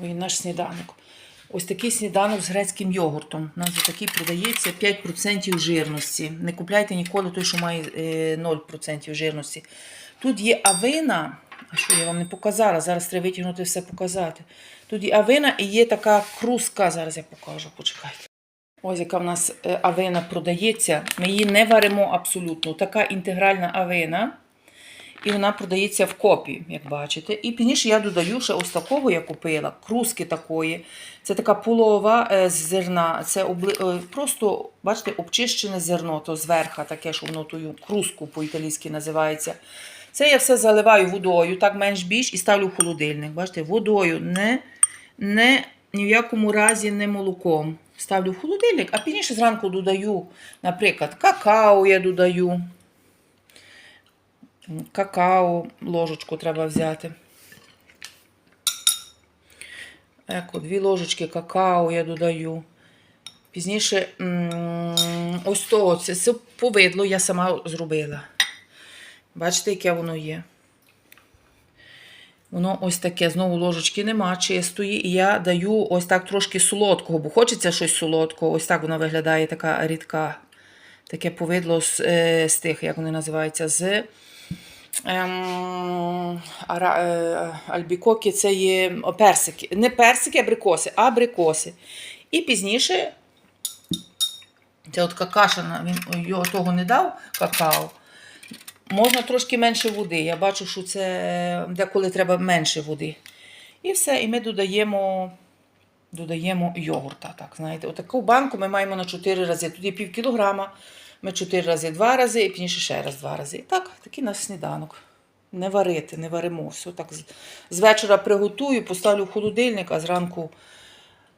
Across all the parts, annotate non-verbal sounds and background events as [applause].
Мої, наш сніданок. Ось такий сніданок з грецьким йогуртом. У нас такий продається 5% жирності. Не купляйте ніколи той, що має е, 0% жирності. Тут є авина. А що я вам не показала? Зараз треба витягнути все показати. Тут є авина і є така круска. Зараз я покажу, почекайте. Ось яка в нас е, авина продається. Ми її не варимо абсолютно. Така інтегральна авина. І вона продається в копі, як бачите. І пізніше я додаю ще ось такого я купила, круски такої. Це така полова е, з зерна. Це обли... е, просто, бачите, обчищене зерно, то зверха таке, що воно тою круску по-італійськи називається. Це я все заливаю водою, так менш більш, і ставлю в холодильник. Бачите, водою, не, не ні в якому разі не молоком. Ставлю в холодильник, а пізніше зранку додаю, наприклад, какао я додаю. Какао, ложечку треба взяти. Еко, дві ложечки какао я додаю. Пізніше ось того, це, це повидло я сама зробила. Бачите, яке воно є. Воно ось таке, знову ложечки нема чистої. І я даю ось так трошки солодкого, бо хочеться щось солодкого. Ось так воно виглядає, така рідка. Таке повидло з, е, з тих, як вони називаються, з ем, е, альбікоки це є персики. Не персики, абрикоси, а абрикоси. І пізніше, це от какашина, він його того не дав, какао. Можна трошки менше води. Я бачу, що це деколи треба менше води. І все, і ми додаємо, додаємо йогурта. Так, знаєте. Отаку банку ми маємо на 4 рази. Тут є пів кілограма. Ми 4 рази, 2 рази, і пізніше ще раз 2 рази. І так, такий наш сніданок. Не варити, не варимо. Все так з, вечора приготую, поставлю в холодильник, а зранку,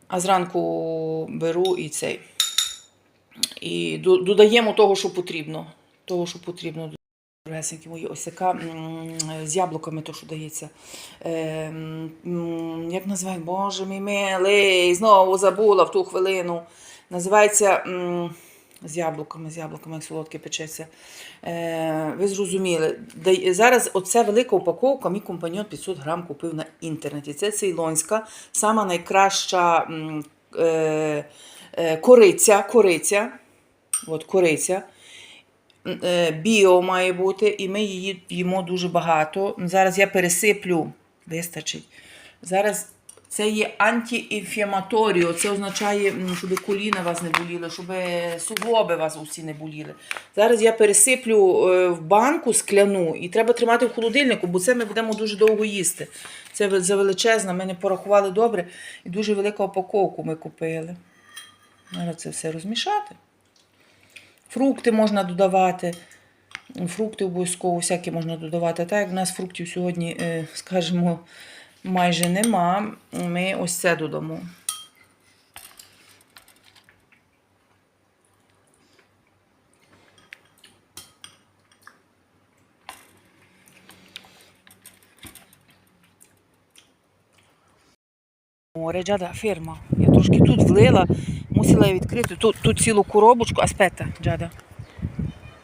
а зранку беру і цей. І додаємо того, що потрібно. Того, що потрібно. Дорогесенькі мої, ось яка з яблуками то, що дається. Е, як називають? Боже мій милий, знову забула в ту хвилину. Називається з яблуками, з яблуками, як солодке печеться. Е, ви зрозуміли. Зараз оця велика упаковка, мій компаньон 500 грам купив на інтернеті. Це цейлонська, сама найкраща е, е, кориця. кориця. От кориця. Е, біо має бути, і ми її їмо дуже багато. Зараз я пересиплю, вистачить. Зараз це є антиінфламаторіо. Це означає, щоб коліна вас не боліли, щоб суглоби вас усі не боліли. Зараз я пересиплю е, в банку скляну і треба тримати в холодильнику, бо це ми будемо дуже довго їсти. Це ве- завеличезна, ми не порахували добре. І дуже велика упаковку ми купили. Треба це все розмішати. Фрукти можна додавати. Фрукти обов'язково всякі можна додавати. Так як в нас фруктів сьогодні, е, скажімо, майже нема, ми ось це додамо. Джада, фірма. Я трошки тут влила, мусила відкрити тут, тут цілу коробочку. Аспета, Джада.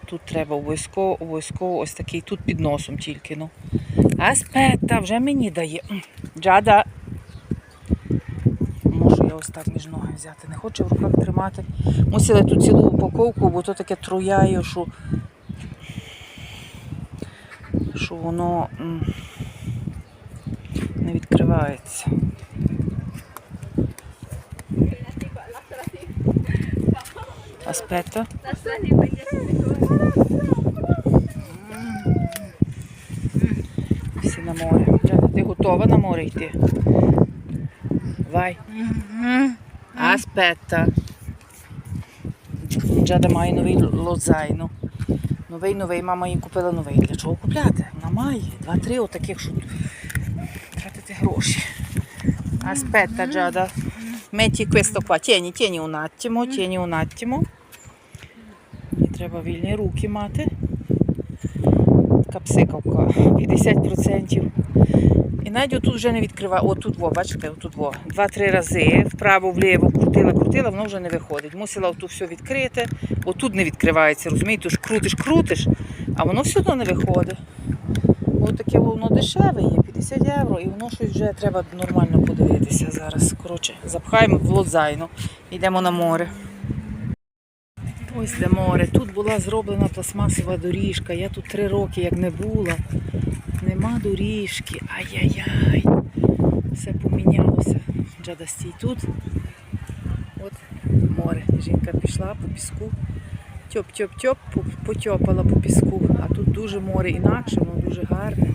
Тут треба обов'язково, обов'язково ось такий тут під носом тільки. ну. Аспета, вже мені дає. Джада. Можу я ось так ноги взяти. Не хочу в руках тримати. Мусила тут цілу упаковку, бо то таке трояє, що, що воно не відкривається. Аспета. Всі на море. Джада, ти готова на море йти? Vai. Aspetta. Джада має новий лозайно. Новий, новий, мама їй купила новий. Для чого купляти? Вона має. Два-три отаких, що тратити гроші. Aspetta, Giada. Metti questo qua. Tieni, tieni un attimo, tieni un attimo. Треба вільні руки мати. Така псикавка. 50%. І навіть отут вже не відкриває. Отут, во, бачите, отут во. Два-три рази вправо, вліво крутила, крутила, воно вже не виходить. Мусила отут все відкрити. Отут не відкривається, розумієте? Тож крутиш, крутиш, а воно все одно не виходить. Ось таке воно дешеве є, 50 євро, і воно щось вже треба нормально подивитися зараз. Коротше, запхаємо в лодзайну, йдемо на море. Ось де море. Тут була зроблена пластмасова доріжка. Я тут три роки як не була. Нема доріжки. Ай-яй-яй. Все помінялося. Джада стій тут. От море. Жінка пішла по піску. Тьоп-тьоп-тьоп, потьопала по піску. А тут дуже море інакше, воно дуже гарне.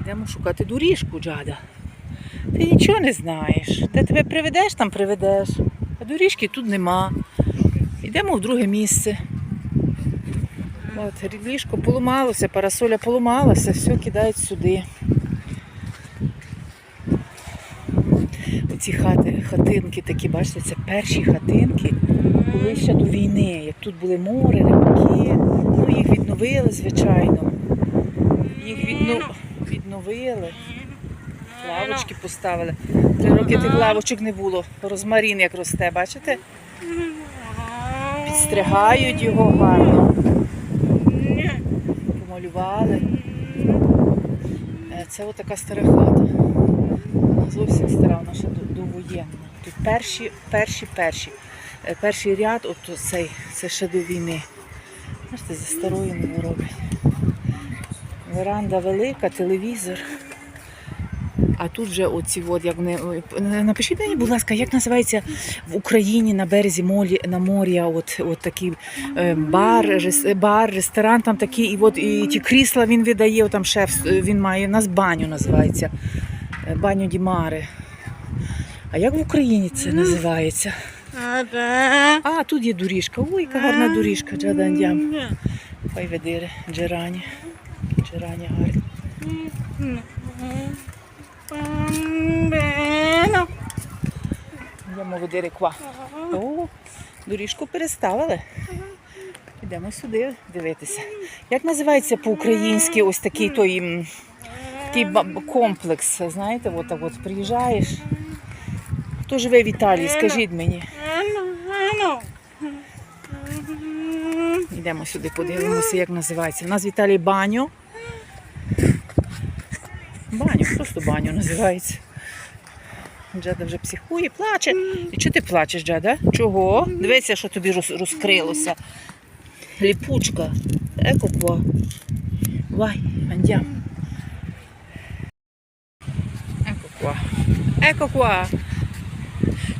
Йдемо шукати доріжку, Джада. Ти нічого не знаєш. Де тебе приведеш, там приведеш. А доріжки тут нема. Йдемо в друге місце. От, ліжко поламалося, парасоля поламалася, все кидають сюди. Оці хати, хатинки такі, бачите, це перші хатинки, ще до війни. Як тут були море, рибаки, ну їх відновили, звичайно. Їх відно... відновили. Лавочки поставили. Три роки тих лавочок не було. Розмарін як росте, бачите? Підстригають його гарно. Помалювали. Е, Це отака стара хата. Зовсім стара, вона ще до- довоєнна. Тут перші, перші, перші. Е, Перший ряд, от цей, це ще до війни. Бачите, зі старою не роблять. Веранда велика, телевізор. А тут вже оці от, як вони. Напишіть мені, будь ласка, як називається в Україні на березі молі, на моря, от, от такий е, бар, рес, бар, ресторан там такий, і от і ті крісла він видає, там шеф, е, він має, у нас баню називається. Е, Баню Дімари. А як в Україні це називається? А, тут є доріжка. Ой, яка гарна доріжка, Джадандям. Хай ведире, джерані. Джерані гарні. Йдемо ведири ква. О, доріжку переставили. Йдемо сюди дивитися. Як називається по-українськи ось такий той такий комплекс? Знаєте, от так от приїжджаєш. Хто живе в Італії, скажіть мені. Йдемо сюди, подивимося, як називається. У нас в Італії баню. Баню, просто баню називається. Джада вже психує, плаче. І чого ти плачеш, Джада? Чого? Дивися, що тобі розкрилося. Ліпучка. Еко-ква. Вай, андям. Еко-ква. Еко-ква.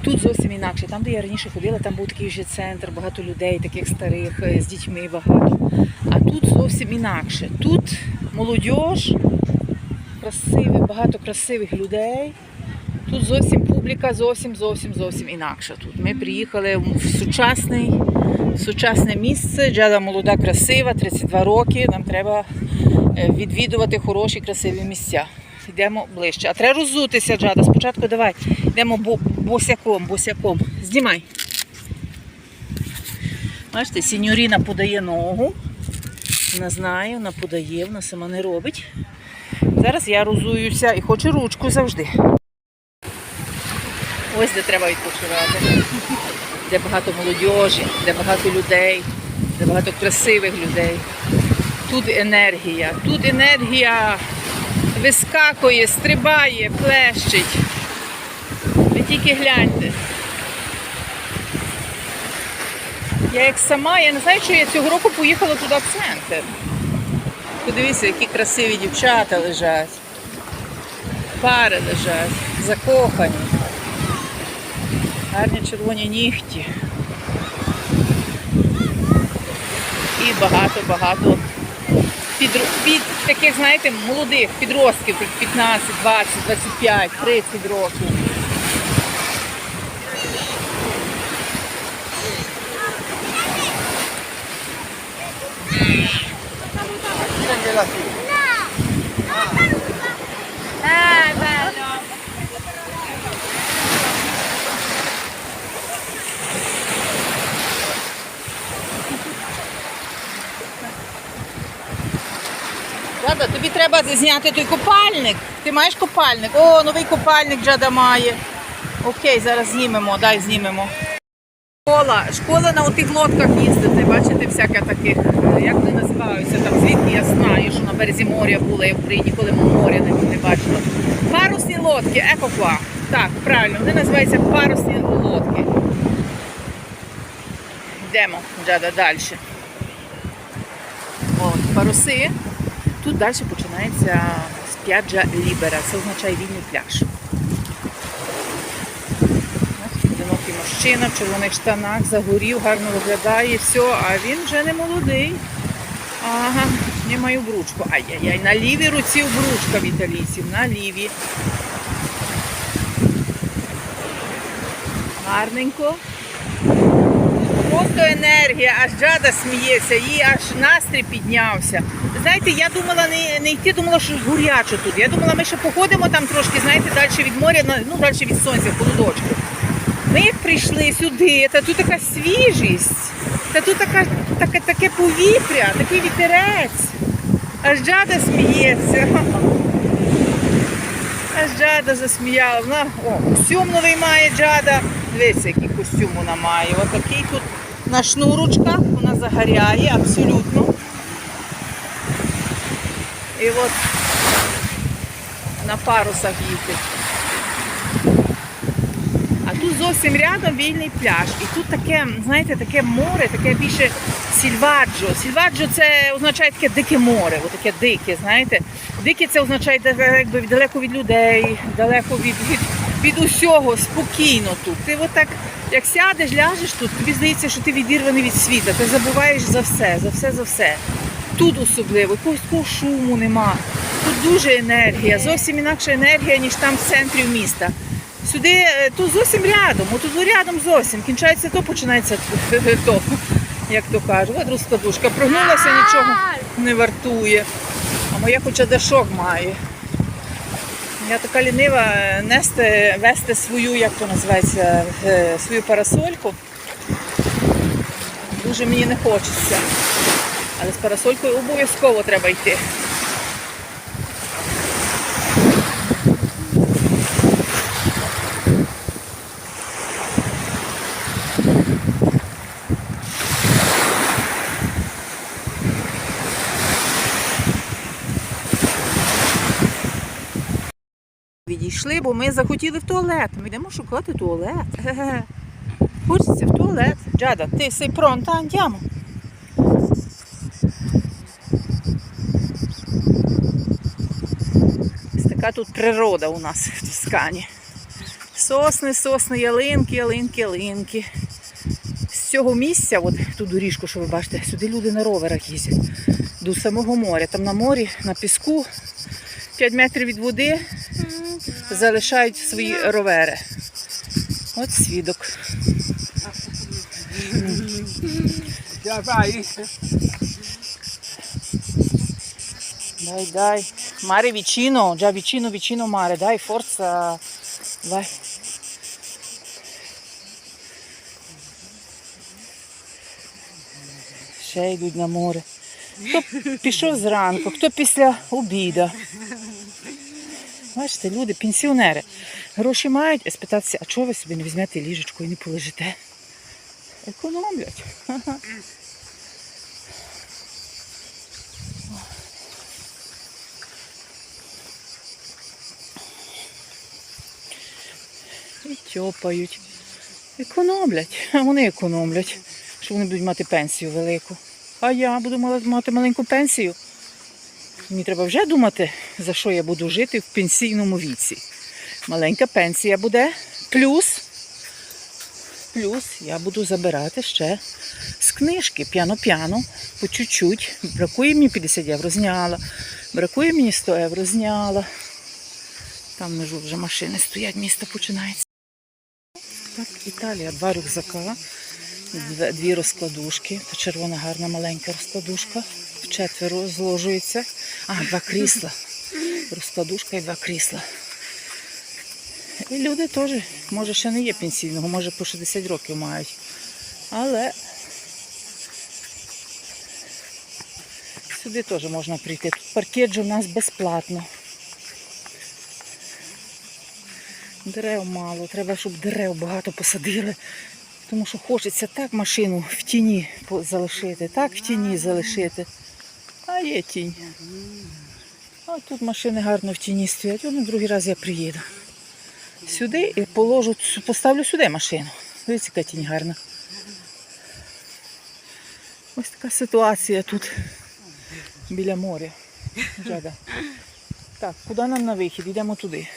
Тут зовсім інакше. Там, де я раніше ходила, там був такий вже центр, багато людей, таких старих, е, з дітьми багато. А тут зовсім інакше. Тут молодь, красиві, багато красивих людей. Тут зовсім публіка, зовсім, зовсім, зовсім інакша. Тут ми приїхали в сучасний, сучасне місце. Джада молода, красива, 32 роки. Нам треба е, відвідувати хороші, красиві місця. Йдемо ближче. А треба роззутися, Джада. Спочатку давай. Йдемо босяком, босяком. Знімай. Бачите, сіньоріна подає ногу. Вона знає, вона подає, вона сама не робить. Зараз я розуюся і хочу ручку завжди. Ось де треба відпочивати. Де багато молодіжі, де багато людей, де багато красивих людей. Тут енергія. Тут енергія вискакує, стрибає, плещить. Ви тільки гляньте. Я як сама, я не знаю, що я цього року поїхала туди в центр. Подивіться, які красиві дівчата лежать. Пари лежать, закохані. Гарні червоні нігті. І багато-багато під, під таких, знаєте, молодих підростків, 15, 20, 25, 30 років. Eh, bello. Джада, тобі треба зняти той купальник. Ти маєш купальник? О, новий купальник Джада має. Окей, зараз знімемо, дай знімемо. Школа, школа на отих лодках їздити, бачите, всяке таких, е, як вони називаються, там звідки я знаю, що на березі моря була я в Україні, коли моря не, бачила. Парусні лодки, екоква. Так, правильно, вони називаються парусні лодки. Йдемо, Джада, далі. От, паруси. Тут далі починається сп'яджа Лібера. Це означає вільний пляж. Мужчина в червоних штанах загорів, гарно виглядає, все, а він вже не молодий. Ага, не маю бручку. Ай-яй-яй, на лівій руці бручка в італійців, на лівій. Гарненько. Просто енергія, аж джада сміється, їй аж настрій піднявся. Знаєте, я думала не, не йти, думала, що гурячо тут. Я думала, ми ще походимо там трошки, знаєте, далі від моря, ну далі від сонця, в. Ми як прийшли сюди, та тут така свіжість, та тут така, таке, таке повітря, такий вітерець. Аж джада сміється. Аж джада засміяла. Вона, о, костюм новий має джада. Дивіться, який костюм вона має. Отакий тут на шнурочках, вона загоряє абсолютно. І от на парусах їздить. Тут зовсім рядом вільний пляж. І тут таке, знаєте, таке море, таке більше сільваджо. Сільваджо це означає таке дике море, таке дике, знаєте. Дике це означає якби далеко від людей, далеко від, від, від усього, спокійно тут. Ти отак, як сядеш, ляжеш тут, тобі здається, що ти відірваний від світа. Ти забуваєш за все, за все, за все. Тут особливо, якогось шуму нема. Тут дуже енергія, зовсім інакша енергія, ніж там в центрі міста. Сюди, е, тут зовсім рядом, отут рядом зовсім. Кінчається то, починається [laughs] то, як то кажуть. От розкладушка прогнулася, нічого не вартує. А моя хоча дашок має. Я така лінива е, нести, вести свою, як то називається, е, свою парасольку. Дуже мені не хочеться. Але з парасолькою обов'язково треба йти. Відійшли, бо ми захотіли в туалет. Ми йдемо шукати туалет. [laughs] Хочеться в туалет. Джада, ти pronta? Andiamo. Ось така тут природа у нас в Тоскані. Сосни, сосни, ялинки, ялинки, ялинки. З цього місця, от ту доріжку, що ви бачите, сюди люди на роверах їздять. До самого моря. Там на морі, на піску, 5 метрів від води залишають свої ровери. От свідок. Dai, dai. Mare vicino, già vicino, vicino mare. Dai, forza. Vai. Ще йдуть на море. Хто пішов зранку, хто після обіду. Бачите, люди, пенсіонери. Гроші мають, і спитатися, а чого ви собі не візьмете ліжечко і не полежите? Економлять. І тьопають. Економлять. А вони економлять, що вони будуть мати пенсію велику. А я буду мати маленьку пенсію. Мені треба вже думати, за що я буду жити в пенсійному віці. Маленька пенсія буде. Плюс, плюс я буду забирати ще з книжки п'яно-п'яно, по чуть-чуть. Бракує мені 50 євро, зняла. Бракує мені 100 євро, зняла. Там внизу вже машини стоять, місто починається. Так, Італія, два рюкзака, дві розкладушки. Та червона гарна маленька розкладушка. Вчетверо зложується. А, два крісла. Розкладушка і два крісла. І люди теж, може, ще не є пенсійного, може по 60 років мають. Але сюди теж можна прийти. Тут паркеджу у нас безплатно. Дерев мало, треба, щоб дерев багато посадили. Тому що хочеться так машину в тіні залишити, так в тіні залишити. А є тінь. А тут машини гарно в тіні стоять. На другий раз я приїду. Сюди і положу, поставлю сюди машину. Дивіться, яка тінь гарна. Ось така ситуація тут біля моря. Жада. Так, куди нам на вихід? Йдемо туди.